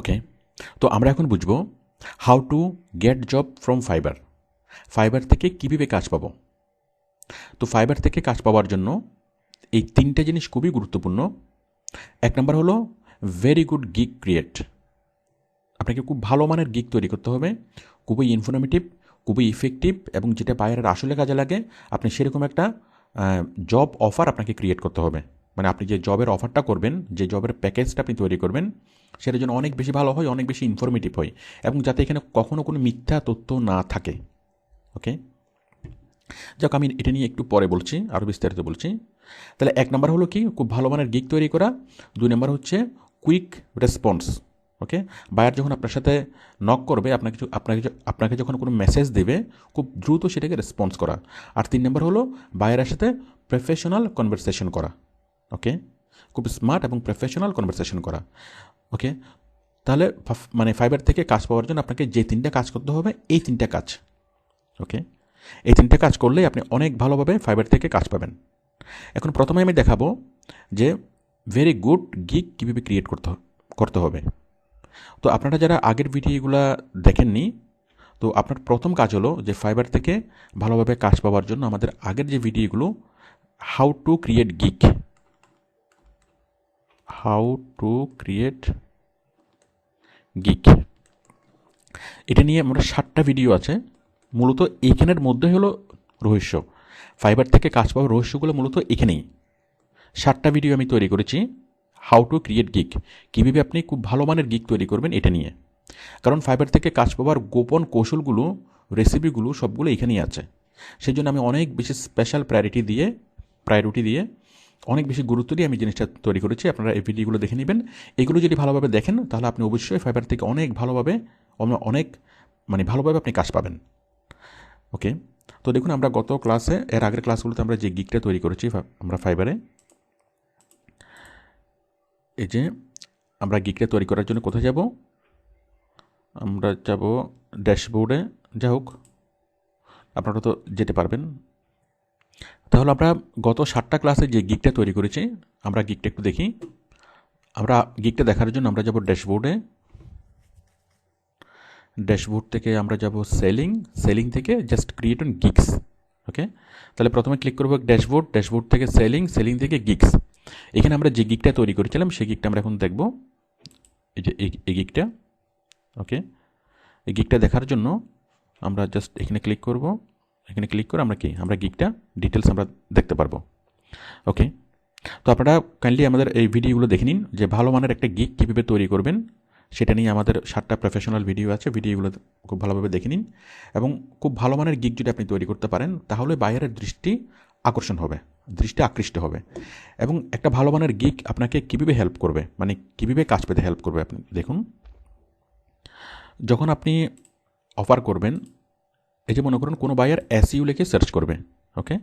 ওকে তো আমরা এখন বুঝব how to get job from Fiverr Fiverr থেকে কীভাবে কাজ পাবো? তো ফাইবার থেকে কাজ পাওয়ার জন্য এই তিনটে জিনিস খুবই গুরুত্বপূর্ণ। এক নম্বর হলো ভেরি গুড গিক ক্রিয়েট আপনাকে খুব ভালো মানের গিক তৈরি করতে হবে। খুবই ইনফরমেটিভ খুবই ইফেক্টিভ এবং যেটা বাইরের আসলে কাজে লাগে, আপনি সেরকম একটা জব অফার আপনাকে ক্রিয়েট করতে হবে। মানে আপনি যে জবের অফারটা করবেন, যে জবের প্যাকেজটা আপনি তৈরি করবেন, সেটা যেন অনেক বেশি ভালো হয়, অনেক বেশি ইনফরমেটিভ হয় এবং যাতে এখানে কখনও কোনো মিথ্যা তথ্য না থাকে। ওকে যাক, আমি এটা নিয়ে একটু পরে বলছি আরও বিস্তারিত বলছি। তাহলে এক নম্বর হলো কি? খুব ভালো মানের গিক তৈরি করা। দুই নম্বর হচ্ছে কুইক রেসপন্স ওকে বায়ার যখন আপনার সাথে নক করবে, আপনাকে আপনাকে আপনাকে যখন কোনো মেসেজ দেবে, খুব দ্রুত সেটাকে রেসপন্স করা। আর তিন নম্বর হলো বায়ারের সাথে প্রফেশনাল কনভারসেশন করা। ওকে খুব স্মার্ট এবং প্রফেশনাল কনভারসেশন করা। ওকে তাহলে মানে ফাইবার থেকে কাজ পাওয়ার জন্য আপনাকে যে তিনটা কাজ করতে হবে, এই তিনটা কাজ। ওকে এই তিনটে কাজ করলেই আপনি অনেক ভালোভাবে ফাইবার থেকে কাজ পাবেন। এখন প্রথমে আমি দেখাবো যে ভেরি গুড গিক কীভাবে ক্রিয়েট করতে করতে হবে। তো আপনারা যারা আগের ভিডিওগুলো দেখেননি, তো আপনার প্রথম কাজ হলো যে ফাইবার থেকে ভালোভাবে কাজ পাওয়ার জন্য আমাদের আগের যে ভিডিওগুলো how to create gig how to create gig এটা নিয়ে আমরা ষাটটা ভিডিও আছে। মূলত এখানের মধ্যে হলো রহস্য। ফাইবার থেকে কাজ পাওয়ার রহস্যগুলো মূলত এখানেই। ষাটটা ভিডিও আমি তৈরি করেছি হাউ টু ক্রিয়েট গিক কীভাবে আপনি খুব ভালো মানের গিক তৈরি করবেন এটা নিয়ে। কারণ ফাইবার থেকে কাজ পাওয়ার গোপন কৌশলগুলো রেসিপিগুলো সবগুলো এখানেই আছে। সেই জন্য আমি অনেক বেশি স্পেশাল প্রায়োরিটি দিয়ে প্রায়োরিটি দিয়ে অনেক বেশি গুরুত্ব দিয়ে আমি জিনিসটা তৈরি করেছি। আপনারা এই ভিডিওগুলো দেখে নেবেন। এগুলো যদি ভালোভাবে দেখেন, তাহলে আপনি অবশ্যই ফাইবার থেকে অনেক ভালোভাবে অনেক মানে ভালোভাবে আপনি কাজ পাবেন। ওকে? তো দেখুন, আমরা গত ক্লাসে এর আগের ক্লাসগুলোতে আমরা যে গিকটা তৈরি করেছি আমরা ফাইবারে এই যে আমরা গিকটা তৈরি করার জন্য কোথায় যাব? আমরা যাব ড্যাশবোর্ডে। যা হোক, আপনারা তো যেতে পারবেন। তাহলে আমরা গত সাতটা ক্লাসে যে গিকটা তৈরি করেছি, আমরা গিকটা একটু দেখি। আমরা গিকটা দেখার জন্য আমরা যাব ড্যাশবোর্ডে। ড্যাশবোর্ড থেকে আমরা যাব সেলিং। সেলিং থেকে just create on gigs okay তাহলে প্রথমে ক্লিক করব ড্যাশবোর্ড ড্যাশবোর্ড থেকে সেলিং সেলিং থেকে গিক্স এখানে আমরা যে গিকটা তৈরি করেছিলাম, সেই গিকটা আমরা এখন দেখব। এই যে, এই- গিকটা ওকে এই গিকটা দেখার জন্য আমরা জাস্ট এখানে ক্লিক করব। এখানে ক্লিক করে আমরা কি? আমরা গিকটা ডিটেলস আমরা দেখতে পারব। ওকে তো আপনারা কাইন্ডলি আমাদের এই ভিডিওগুলো দেখে নিন যে ভালো মানের একটা গিক কীভাবে তৈরি করবেন, সেটা নিয়ে আমাদের সাতটা প্রফেশনাল ভিডিও আছে ভিডিওগুলো খুব ভালোভাবে দেখে নিন। এবং খুব ভালো মানের গিক যদি আপনি তৈরি করতে পারেন, তাহলে বাইরের দৃষ্টি আকর্ষণ হবে, দৃষ্টি আকৃষ্ট হবে। এবং একটা ভালো মানের গিক আপনাকে কীভাবে হেল্প করবে মানে কীভাবে কাজ পেতে হেল্প করবে আপনি দেখুন। যখন আপনি অফার করবেন এই যে মনে করুন কোনো বায়ার এসইউ লিখে সার্চ করবে ওকে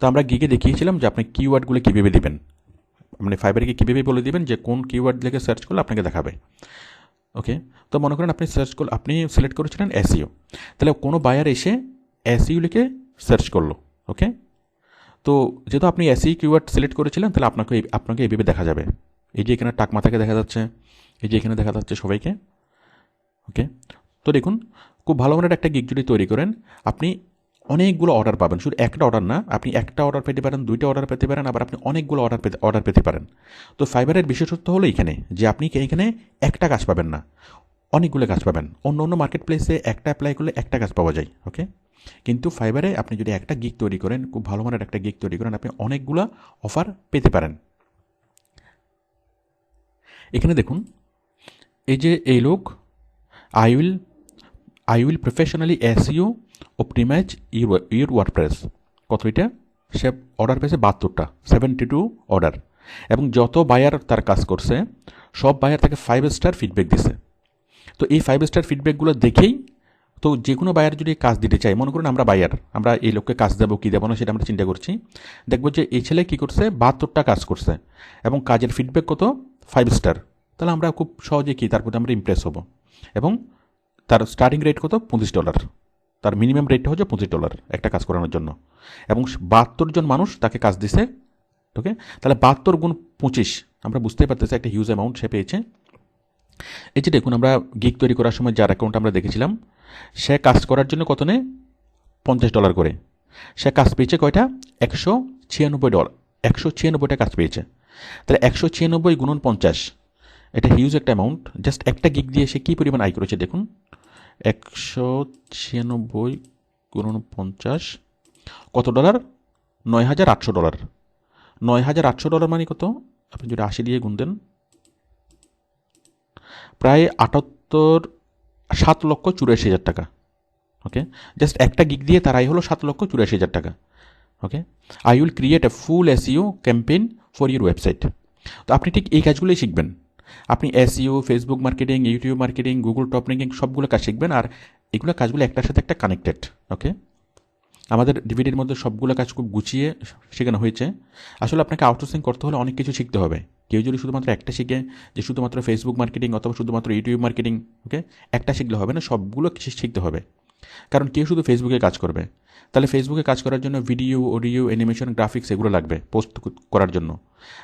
তো আমরা গিগে দেখিয়েছিলাম যে আপনি কিওয়ার্ডগুলো কীভাবে দিবেন। মানে ফাইবারকে কীভাবে বলে দিবেন যে কোন কিওয়ার্ড লিখে সার্চ করলে আপনাকে দেখাবে ওকে তো মনে করেন আপনি সার্চ করলে আপনি সিলেক্ট করেছিলেন এসইও তাহলে কোনো বায়ার এসে এসইউ লিখে সার্চ করল ওকে তো যেহেতু আপনি এসই কিওয়ার্ড সিলেক্ট করেছিলেন, তাহলে আপনাকে আপনাকে এইভাবে দেখা যাবে। এই যে এখানে টাক মাথাকে দেখা যাচ্ছে, এই যে এখানে দেখা যাচ্ছে সবাইকে ওকে তো দেখুন খুব ভালো মানের একটা গিগ যদি তৈরি করেন, আপনি অনেকগুলো অর্ডার পাবেন। শুধু একটা অর্ডার না, আপনি একটা অর্ডার পেতে পারেন, দুইটা অর্ডার পেতে পারেন, আবার আপনি অনেকগুলো অর্ডার পেতে অর্ডার পেতে পারেন। তো ফাইবারের বিশেষত্ব হলো এখানে যে আপনি এখানে একটা কাজ পাবেন না, অনেকগুলো কাজ পাবেন। অন্য অন্য মার্কেট প্লেসে একটা অ্যাপ্লাই করলে একটা কাজ পাওয়া যায় ওকে কিন্তু ফাইবারে আপনি যদি একটা গিগ তৈরি করেন, খুব ভালো মানের একটা গিগ তৈরি করেন, আপনি অনেকগুলো অফার পেতে পারেন। এখানে দেখুন, এই যে এই লোক I will I will professionally SEO optimize your your WordPress কত এটা? সে অর্ডার পেয়েছে বাহাত্তরটা। সেভেন্টি টু অর্ডার এবং যত বায়ার তার কাজ করছে, সব বায়ার তাকে ফাইভ স্টার ফিডব্যাক দিছে। তো এই ফাইভ স্টার ফিডব্যাকগুলো দেখেই তো যে কোনো বায়ার যদি কাজ দিতে চাই মনে করুন আমরা বায়ার আমরা এই লোককে কাজ দেবো, কী দেবো না সেটা আমরা চিন্তা করছি। দেখব যে এই ছেলে কী করছে, বাহাত্তরটা কাজ করছে। এবং কাজের ফিডব্যাক কত? ফাইভ স্টার তাহলে আমরা খুব সহজে কি? তার প্রতি আমরা ইমপ্রেস হব। এবং তার স্টার্টিং রেট কত? পঁচিশ ডলার তার মিনিমাম রেটটা হচ্ছে পঁচিশ ডলার একটা কাজ করানোর জন্য। এবং বাহাত্তর জন মানুষ তাকে কাজ দিছে ওকে তাহলে বাহাত্তর গুণ পঁচিশ, আমরা বুঝতেই পারতেছি একটা হিউজ অ্যামাউন্ট সে পেয়েছে। এই যে দেখুন, আমরা গিগ তৈরি করার সময় যার অ্যাকাউন্ট আমরা দেখেছিলাম, সে কাজ করার জন্য কত নেয় পঞ্চাশ ডলার করে। সে কাজ পেয়েছে কয়টা? একশো ছিয়ানব্বই ডলার একশো ছিয়ানব্বইটা কাজ পেয়েছে। তাহলে একশো ছিয়ানব্বই গুণন পঞ্চাশ, এটা হিউজ একটা অ্যামাউন্ট জাস্ট একটা গিগ দিয়ে সে কী পরিমাণ আয় করেছে দেখুন। একশো ছিয়ানব্বই, গুণন পঞ্চাশ, কত ডলার? নয় হাজার আটশো ডলার। নয় হাজার আটশো ডলার মানে কত? আপনি যদি আশি দিয়ে গুণ দেন, প্রায় আটাত্তর, সাত লক্ষ চুরাশি হাজার টাকা। ওকে? জাস্ট একটা গিগ দিয়ে তার আয় হলো সাত লক্ষ চুরাশি হাজার টাকা। Okay? I will create a full SEO campaign for your website. তো আপনি ঠিক এই কাজগুলোই শিখবেন। আপনি SEO Facebook marketing YouTube marketing Google top ranking সবগুলো কাজ শিখবেন আর এগুলো কাজগুলো একটার সাথে একটা কানেক্টেড ওকে আমাদের ডিভিডির মধ্যে সবগুলো কাজ খুব গুছিয়ে শেখানো হয়েছে। আসলে আপনাকে আউটসোর্সিং করতে হলে অনেক কিছু শিখতে হবে। কেউ যদি শুধুমাত্র একটা শিখে যে শুধুমাত্র ফেসবুক মার্কেটিং অথবা শুধুমাত্র ইউটিউব মার্কেটিং ওকে একটা শিখলে হবে না, সবগুলো কিছু শিখতে হবে। কারণ কেউ শুধু ফেসবুকে কাজ করবে? তাহলে ফেসবুকে কাজ করার জন্য ভিডিও অডিও অ্যানিমেশন গ্রাফিক্স এগুলো লাগবে পোস্ট করার জন্য।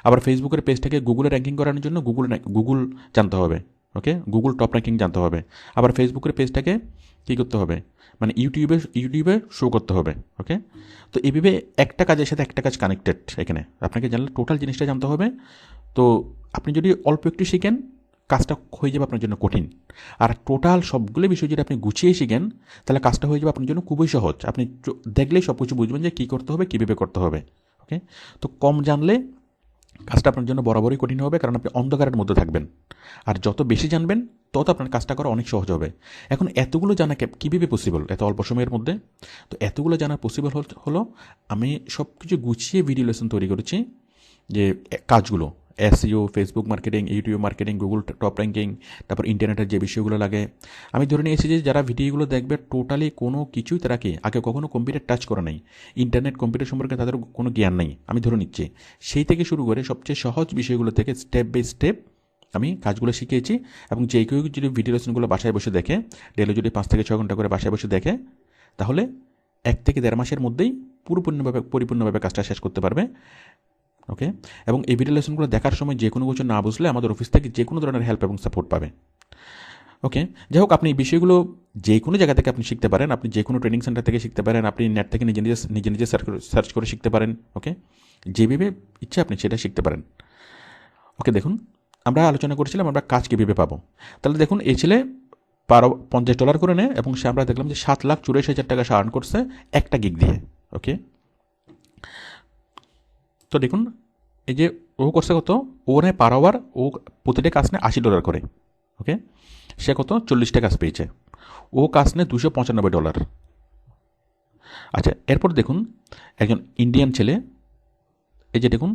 আবার ফেসবুকের পেজটাকে গুগলে র্যাঙ্কিং করানোর জন্য গুগল গুগল জানতে হবে ওকে গুগল টপ র্যাঙ্কিং জানতে হবে। আবার ফেসবুকের পেজটাকে কী করতে হবে? মানে ইউটিউবে ইউটিউবে শো করতে হবে ওকে তো এভাবে একটা কাজের সাথে একটা কাজ কানেক্টেড এখানে। আপনাকে জানলে টোটাল জিনিসটা জানতে হবে। তো আপনি যদি অল্প একটু শিখেন কাজটা হয়ে যাবে আপনার জন্য কঠিন। আর টোটাল সবগুলো বিষয় যদি আপনি গুছিয়ে শিখেন তাহলে কাজটা হয়ে যাবে আপনার জন্য খুবই সহজ। আপনি দেখলেই সব কিছু বুঝবেন যে কী করতে হবে, কীভাবে করতে হবে। ওকে তো কম জানলে কাজটা আপনার জন্য বরাবরই কঠিন হবে, কারণ আপনি অন্ধকারের মধ্যে থাকবেন। আর যত বেশি জানবেন, তত আপনার কাজটা করা অনেক সহজ হবে। এখন এতগুলো জানা কীভাবে পসিবল এত অল্প সময়ের মধ্যে। তো এতগুলো জানা পসিবল হলো আমি সব কিছু গুছিয়ে ভিডিও লেসন তৈরি করেছি, যে কাজগুলো। SEO Facebook marketing YouTube marketing Google top ranking তারপর ইন্টারনেটের যে বিষয়গুলো লাগে। আমি ধরে নিয়েছি যে যারা ভিডিওগুলো দেখবে টোটালি কোনো কিছুই তারা কি, আগে কখনো কম্পিউটার টাচ করা নেই। ইন্টারনেট কম্পিউটার সম্পর্কে তাদের কোনো জ্ঞান নেই, আমি ধরে নিচ্ছি। সেই থেকে শুরু করে সবচেয়ে সহজ বিষয়গুলো থেকে স্টেপ বাই স্টেপ আমি কাজগুলো শিখিয়েছি এবং যে কেউ যদি ভিডিও লেসনগুলো বাসায় বসে দেখে ডেলি যদি পাঁচ থেকে ছ ঘণ্টা করে বাসায় বসে দেখে, তাহলে এক থেকে দেড় মাসের মধ্যেই পুরোপূর্ণভাবে, পরিপূর্ণভাবে কাজটা শেষ করতে পারবে। ওকে? এবং এই ভিডিও লেসনগুলো দেখার সময় যে কোনো কিছু না বুঝলে আমাদের অফিস থেকে যে কোনো ধরনের হেল্প এবং সাপোর্ট পাবে। ওকে? যাই হোক, আপনি এই বিষয়গুলো যে কোনো জায়গা থেকে আপনি শিখতে পারেন, আপনি যে কোনো ট্রেনিং সেন্টার থেকে শিখতে পারেন, আপনি নেট থেকে নিজে নিজে নিজে নিজে সার্চ করে শিখতে পারেন, ওকে? যেভাবে ইচ্ছে আপনি সেটা শিখতে পারেন। ওকে, দেখুন, আমরা আলোচনা করেছিলাম আমরা কাজ কীভাবে পাবো। তাহলে দেখুন, এই ছেলে বারো পঞ্চাশ ডলার করে নেয় এবং সে আমরা দেখলাম যে সাত লাখ চুরাশি হাজার টাকা সে আর্ন করছে একটা গিগ দিয়ে, ওকে? তো দেখুন, এই যে ও করছে কত? ও নেয় পার আওয়ার ও প্রতিটা কাজ নেয় আশি ডলার করে ওকে সে কত? চল্লিশটা কাজ পেয়েছে। ও কাজ নেয় দুশো পঁচানব্বই ডলার আচ্ছা এরপর দেখুন, একজন ইন্ডিয়ান ছেলে, এই যে দেখুন,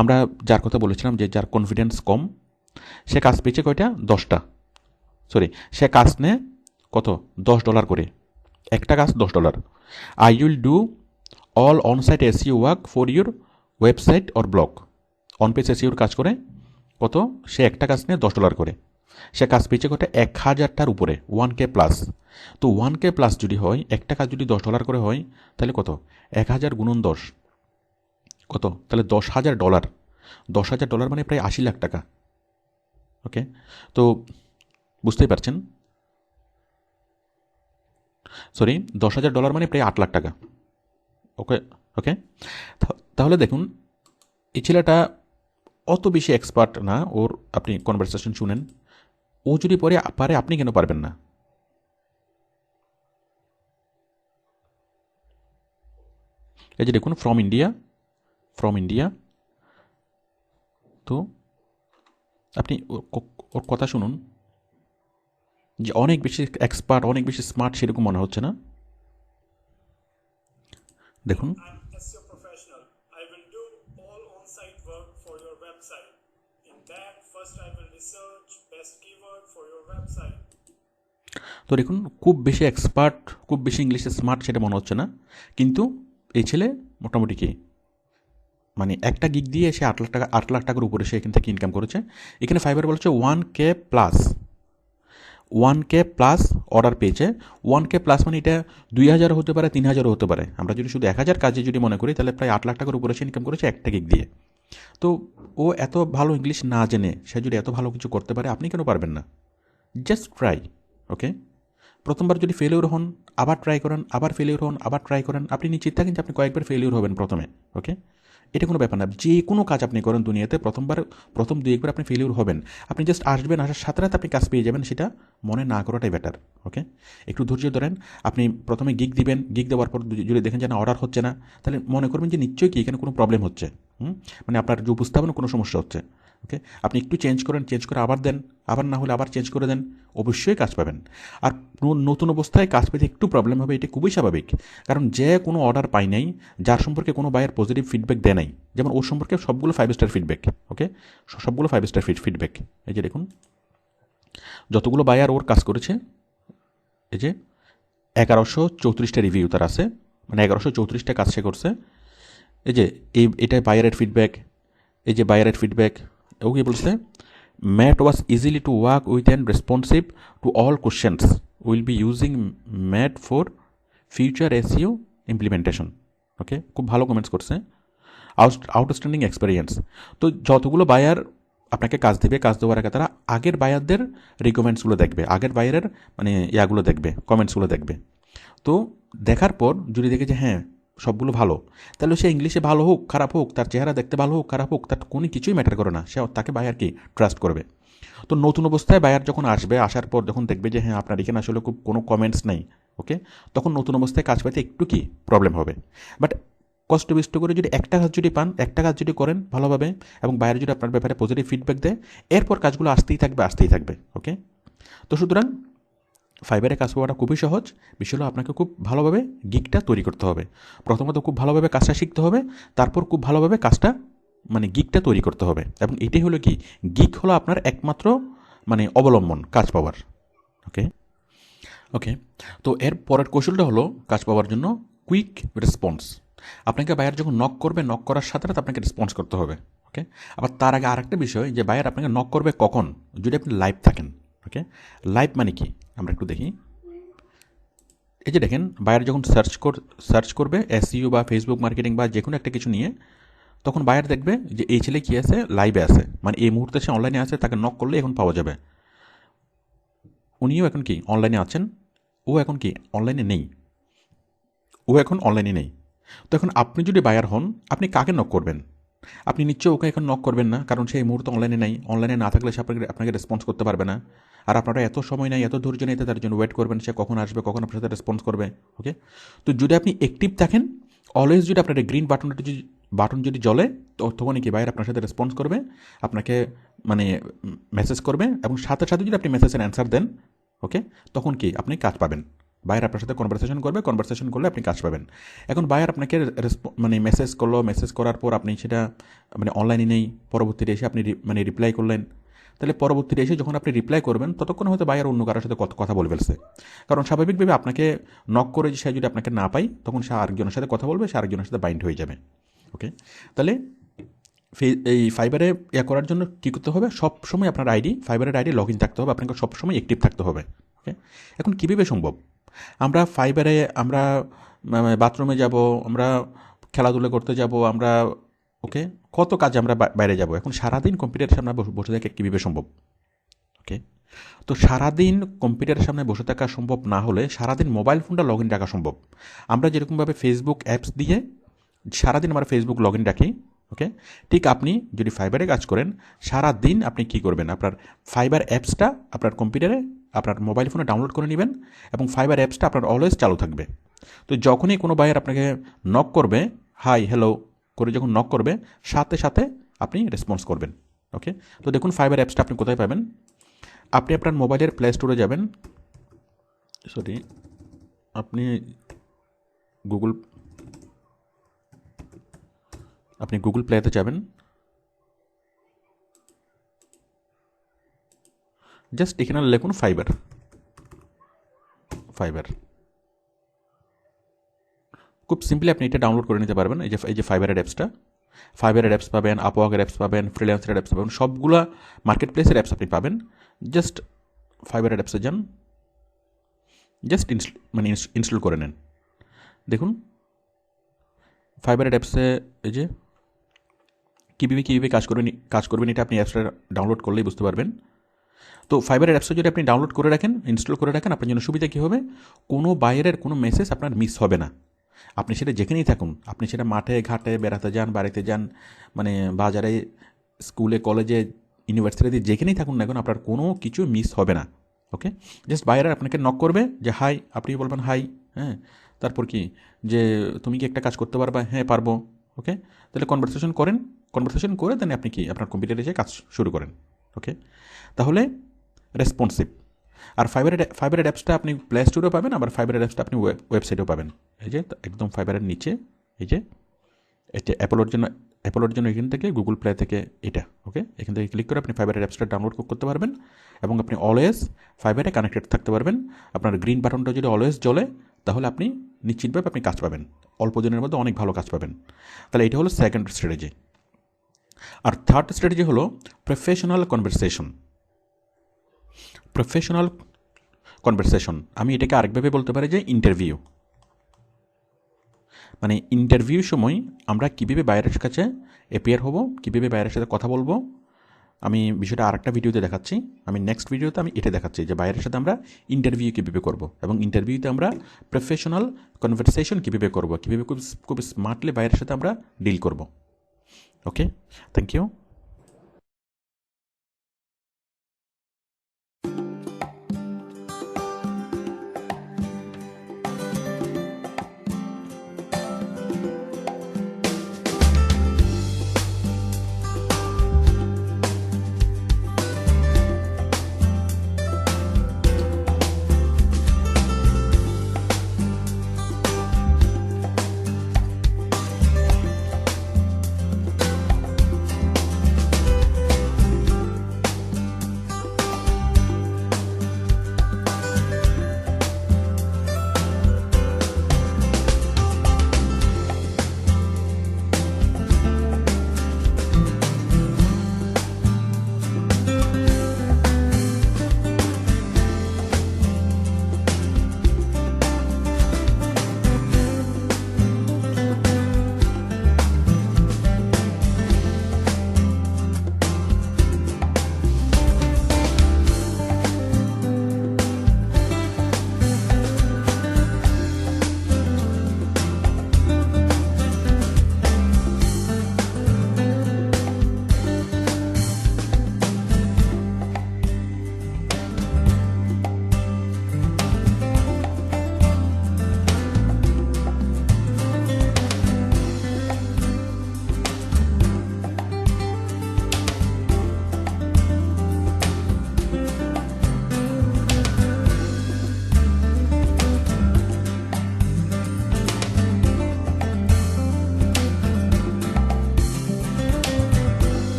আমরা যার কথা বলেছিলাম যে যার কনফিডেন্স কম, সে কাজ পেয়েছে কয়টা? দশটা। সরি সে কাজ নেয় কত? দশ ডলার করে। একটা কাজ দশ dollar I will do all onsite SEO work for your website or blog? On page এসিওর কাজ করে, কত? সে একটা কাজ নিয়ে দশ ডলার করে। সে কাজ পেয়েছে কত? এক হাজারটার উপরে ওয়ান কে প্লাস তো ওয়ান কে প্লাস যদি হয়, একটা কাজ যদি দশ ডলার করে হয়, তাহলে কত? এক হাজার গুণন দশ। কত? তাহলে দশ হাজার ডলার দশ হাজার ডলার মানে প্রায় আশি লাখ টাকা। ওকে তো বুঝতেই পারছেন? সরি দশ হাজার ডলার মানে প্রায় আট লাখ টাকা। ওকে ওকে তাহলে দেখুন, এই ছেলেটা অত বেশি এক্সপার্ট না, ওর আপনি কনভারসেশন শুনেন। ও যদি পরে পারে আপনি কেন পারবেন না? এই যে দেখুন ফ্রম ইন্ডিয়া ফ্রম ইন্ডিয়া তো আপনি ওর কথা শুনুন। যে অনেক বেশি এক্সপার্ট অনেক বেশি স্মার্ট সেরকম মনে হচ্ছে না। দেখুন তো দেখুন, খুব বেশি এক্সপার্ট খুব বেশি ইংলিশে স্মার্ট সেটা মনে হচ্ছে না। কিন্তু এই ছেলে মোটামুটি কি? মানে একটা গিক দিয়ে সে আট লাখ টাকা, আট লাখ টাকার উপরে সে এখান থেকে ইনকাম করেছে। এখানে ফাইবার বলছে one K plus one K plus order পেয়েছে। ওয়ান কে প্লাস মানে এটা দুই হাজারও হতে পারে, তিন হাজারও হতে পারে। আমরা যদি শুধু এক হাজার কাজে যদি মনে করি, তাহলে প্রায় আট লাখ টাকার উপরে সে ইনকাম করেছে একটা গিক দিয়ে। তো ও এত ভালো ইংলিশ না জেনে, সে যদি এত ভালো কিছু করতে পারে, আপনি কেন পারবেন না? জাস্ট ট্রাই ওকে প্রথমবার যদি ফেলিওর হন, আবার ট্রাই করেন, আবার ফেলিওর হন, আবার ট্রাই করেন, আপনি নিশ্চিত থাকেন যে আপনি কয়েকবার ফেলিওর হবেন প্রথমে ওকে এটা কোনো ব্যাপার না। যে কোনো কাজ আপনি করেন দুনিয়াতে, প্রথমবার, প্রথম দুই একবার আপনি ফেলিওর হবেন। আপনি জাস্ট আসবেন, আসার সাথে সাথে আপনি কাজ পেয়ে যাবেন, সেটা মনে না করাটাই বেটার ওকে একটু ধৈর্য ধরেন, আপনি প্রথমে গিক দিবেন গিক দেওয়ার পর যদি দেখেন যে না অর্ডার হচ্ছে না, তাহলে মনে করবেন যে নিশ্চয়ই কি এখানে কোনো প্রবলেম হচ্ছে? মানে আপনার যে উপস্থাপনে কোনো সমস্যা হচ্ছে ওকে আপনি একটু চেঞ্জ করেন চেঞ্জ করে আবার দেন, আবার না হলে আবার চেঞ্জ করে দেন, অবশ্যই কাজ পাবেন। আর নতুন অবস্থায় কাজ পেতে একটু প্রবলেম হবে, এটা খুবই স্বাভাবিক। কারণ যে কোনো অর্ডার পাই নাই, যার সম্পর্কে কোনো বায়ের পজিটিভ ফিডব্যাক দেয় নাই, যেমন ওর সম্পর্কে সবগুলো ফাইভ স্টার ফিডব্যাক ওকে সবগুলো ফাইভ স্টার ফিডব্যাক এই যে দেখুন, যতগুলো বায়ার ওর কাজ করেছে, এই যে এগারোশো চৌত্রিশটা রিভিউ তার আছে মানে এগারোশো চৌত্রিশটা কাজ সে করছে এই যে, এই, এটা বায়ারের ফিডব্যাক এই যে বায়ারের ফিডব্যাক ও কি বলছে? Matt was easily to work with and responsive to all questions will be using Matt for future SEO implementation okay খুব ভালো কমেন্টস করছে। আউট আউটস্ট্যান্ডিং এক্সপিরিয়েন্স তো যতগুলো বায়ার আপনাকে কাজ দেবে, কাজ দেওয়ার আগে তারা আগের বায়ারদের রিকমেন্ডসগুলো দেখবে, আগের বায়ারের মানে ইয়াগুলো দেখবে কমেন্টসগুলো দেখবে। তো দেখার পর যদি দেখে যে হ্যাঁ সবগুলো ভালো। তাহলে সে ইংলিশে ভালো হোক, খারাপ হোক, তার চেহারা দেখতে ভালো হোক, খারাপ হোক, তার কোনো কিছুই ম্যাটার করে না। সে তাকে বায়ারকে ট্রাস্ট করবে। তো নতুন অবস্থায় বায়ার যখন আসবে, আসার পর যখন দেখবে যে হ্যাঁ আপনার এখানে আসলে খুব কোনো কমেন্টস নেই ওকে তখন নতুন অবস্থায় কাজ পেতে একটু কি প্রবলেম হবে। বাট কষ্ট বিষ্ট করে যদি একটা কাজ যদি পান, একটা কাজ যদি করেন ভালোভাবে এবং বাইরে যদি আপনার ব্যাপারে পজিটিভ ফিডব্যাক দেয়, এরপর কাজগুলো আসতেই থাকবে আসতেই থাকবে ওকে তো সুতরাং ফাইবারে কাজ পাওয়াটা খুবই সহজ। বিষয় হলো আপনাকে খুব ভালোভাবে গিকটা তৈরি করতে হবে। প্রথমত খুব ভালোভাবে কাজটা শিখতে হবে, তারপর খুব ভালোভাবে কাজটা মানে গিকটা তৈরি করতে হবে। এবং এটাই হলো কি? গিক হলো আপনার একমাত্র মানে অবলম্বন, কাজ পাওয়ার। ওকে ওকে তো এর পরের কৌশলটা হলো কাজ পাওয়ার জন্য কুইক রেসপন্স আপনাকে বায়ার যখন নক করবে নক করার সাথে সাথে আপনাকে রেসপন্স করতে হবে। ওকে আবার তার আগে আরেকটা বিষয়, যে বায়ার আপনাকে নক করবে কখন? যদি আপনি লাইভ থাকেন। ওকে লাইভ মানে কি? আমরা একটু দেখি। এই যে দেখেন বায়ার যখন সার্চ কর সার্চ করবে এসইউ বা ফেসবুক মার্কেটিং বা যে কোনো একটা কিছু নিয়ে, তখন বায়ার দেখবে যে এই ছেলে কী আছে লাইভে আছে। মানে এই মুহূর্তে সে অনলাইনে আছে, তাকে নক করলে এখন পাওয়া যাবে। উনিও এখন কি অনলাইনে আছেন? ও এখন কি অনলাইনে নেই। ও এখন অনলাইনে নেই। তো এখন আপনি যদি বায়ার হন, আপনি কাকে নক করবেন? আপনি নিশ্চয়ই ওকে এখন নক করবেন না, কারণ সে এই মুহূর্তে অনলাইনে নাই। অনলাইনে না থাকলে সে আপনাকে আপনাকে রেসপন্স করতে পারবে না। আর আপনারা এত সময় নাই, এত ধৈর্য নেই তার জন্য ওয়েট করবেন, সে কখন আসবে, কখন আপনার সাথে রেসপন্স করবে ওকে তো যদি আপনি অ্যাক্টিভ থাকেন অলওয়েজ যদি আপনার গ্রিন বাটনটা যদি বাটন যদি জ্বলে, তো তখনই কি বাইরে আপনার সাথে রেসপন্স করবে, আপনাকে মানে মেসেজ করবে, এবং সাথে সাথে যদি আপনি মেসেজের অ্যান্সার দেন ওকে তখন কি? আপনি কাজ পাবেন। বায়ার আপনার সাথে কনভারসেশন করবে কনভারসেশন করলে আপনি কাজ পাবেন। এখন বায়ার আপনাকে মানে মেসেজ করল মেসেজ করার পর আপনি সেটা মানে অনলাইনে নেই, পরবর্তীতে এসে আপনি মানে রিপ্লাই করলেন। তাহলে পরবর্তীতে এসে যখন আপনি রিপ্লাই করবেন, ততক্ষণ হয়তো বায়ার অন্য কারোর সাথে কথা বলে ফেলছে। কারণ স্বাভাবিকভাবে আপনাকে নক করে যে সে যদি আপনাকে না পাই তখন সে আরেকজনের সাথে কথা বলবে, সে আরেকজনের সাথে বাইন্ড হয়ে যাবে। ওকে তাহলে এই ফাইবারে ইয়া করার জন্য কী করতে হবে? সব সময় আপনার আইডি ফাইবারের আইডি লগ ইন থাকতে হবে, আপনাকে সবসময় অ্যাক্টিভ থাকতে হবে। ওকে এখন কীভাবে সম্ভব? আমরা ফাইবারে আমরা বাথরুমে যাব, আমরা খেলাধুলা করতে যাব, আমরা ওকে কত কাজে আমরা বাইরে যাব? এখন সারাদিন কম্পিউটারের সামনে বসে- থাকা কীভাবে সম্ভব? ওকে তো সারাদিন কম্পিউটারের সামনে বসে থাকা সম্ভব না হলে সারাদিন মোবাইল ফোনটা লগ ইন রাখা সম্ভব। আমরা যেরকমভাবে ফেসবুক অ্যাপস দিয়ে সারাদিন আমরা ফেসবুক লগ ইন রাখি ওকে ঠিক আপনি যদি ফাইবারে কাজ করেন সারা দিন আপনি কি করবেন? আপনার ফাইবার অ্যাপসটা আপনার কম্পিউটারে আপনার মোবাইল ফোনে ডাউনলোড করে নেবেন এবং ফাইবার অ্যাপসটা আপনার অলওয়েজ চালু থাকবে। তো যখনই কোনো বায়ার আপনাকে নক করবে হাই হ্যালো করে যখন নক করবে, সাথে সাথে আপনি রেসপন্স করবেন। ওকে তো দেখুন ফাইবার অ্যাপসটা আপনি কোথায় পাবেন? আপনি আপনার মোবাইলের প্লে স্টোরে যাবেন। সরি আপনি গুগল আপনি গুগল প্লেতে যাবেন। জাস্ট এখানে লিখুন ফাইবার ফাইবার খুব সিম্পলি আপনি এটা ডাউনলোড করে নিতে পারবেন, এই যে এই যে ফাইবারের অ্যাপসটা ফাইবারের অ্যাপস পাবেন আপওয়াকের অ্যাপস পাবেন ফ্রিল্যান্সের অ্যাপস পাবেন, সবগুলা মার্কেট প্লেসের অ্যাপস আপনি পাবেন। জাস্ট ফাইবারের অ্যাপসে যান। জাস্ট মানে ইনস্টল করে নেন। দেখুন ফাইবারের অ্যাপসে এই যে, কীভাবে কীভাবে কাজ করবেন কাজ করবেন, এটা আপনি অ্যাপসটা ডাউনলোড করলেই বুঝতে পারবেন। তো ফাইবারের অ্যাপসটা যদি আপনি ডাউনলোড করে রাখেন ইনস্টল করে রাখেন, আপনার জন্য সুবিধা কী হবে? কোনো বাইরের কোনো মেসেজ আপনার মিস হবে না। আপনি সেটা যেখানেই থাকুন, আপনি সেটা মাঠে, ঘাটে, বেড়াতে যান, বাড়িতে যান মানে বাজারে, স্কুলে কলেজে ইউনিভার্সিটিতে যেখানেই থাকুন না এখন আপনার কোনো কিছু মিস হবে না। ওকে জাস্ট বাইরে আপনাকে নক করবে যে হাই আপনি বলবেন হাই হ্যাঁ? তারপর কি? যে, তুমি কি একটা কাজ করতে পারবা? হ্যাঁ পারব। ওকে তাহলে কনভারসেশন করেন। কনভারসেশন করে দেন আপনি কি? আপনার কম্পিউটারে যে কাজ শুরু করেন। ওকে তাহলে রেসপন্সিভ আর ফাইবারের ফাইবারের অ্যাপসটা আপনি প্লে স্টোরেও পাবেন, আবার ফাইবারের অ্যাপসটা আপনি ওয়েব ওয়েবসাইটেও পাবেন। এই যে একদম ফাইবারের নিচে, এই যে এটা অ্যাপোলোর জন্য অ্যাপোলোর জন্য এখান থেকে গুগল প্লে থেকে এটা ওকে এখান থেকে ক্লিক করে আপনি ফাইবারের অ্যাপসটা ডাউনলোড করতে পারবেন, এবং আপনি অলওয়েজ ফাইবারে কানেক্টেড থাকতে পারবেন। আপনার গ্রিন বাটনটা যদি অলওয়েজ জ্বলে, তাহলে আপনি নিশ্চিতভাবে আপনি কাজ পাবেন। অল্প দিনের মধ্যে অনেক ভালো কাজ পাবেন। তাহলে এটা হলো সেকেন্ড স্ট্র্যাটেজি আর থার্ড স্ট্র্যাটেজি হলো প্রফেশনাল কনভারসেশন প্রফেশনাল কনভারসেশন আমি এটাকে আরেকভাবে বলতে পারি যে ইন্টারভিউ মানে ইন্টারভিউ সময় আমরা কীভাবে বাইরের কাছে অ্যাপিয়ার হব, কীভাবে বাইরের সাথে কথা বলব, আমি বিষয়টা আরেকটা ভিডিওতে দেখাচ্ছি। আমি নেক্সট ভিডিওতে আমি এটা দেখাচ্ছি যে বাইরের সাথে আমরা ইন্টারভিউ কীভাবে করব এবং ইন্টারভিউতে আমরা প্রফেশনাল কনভারসেশন কীভাবে করব, কীভাবে খুব খুব স্মার্টলি বাইরের সাথে আমরা ডিল করব। okay. Thank you.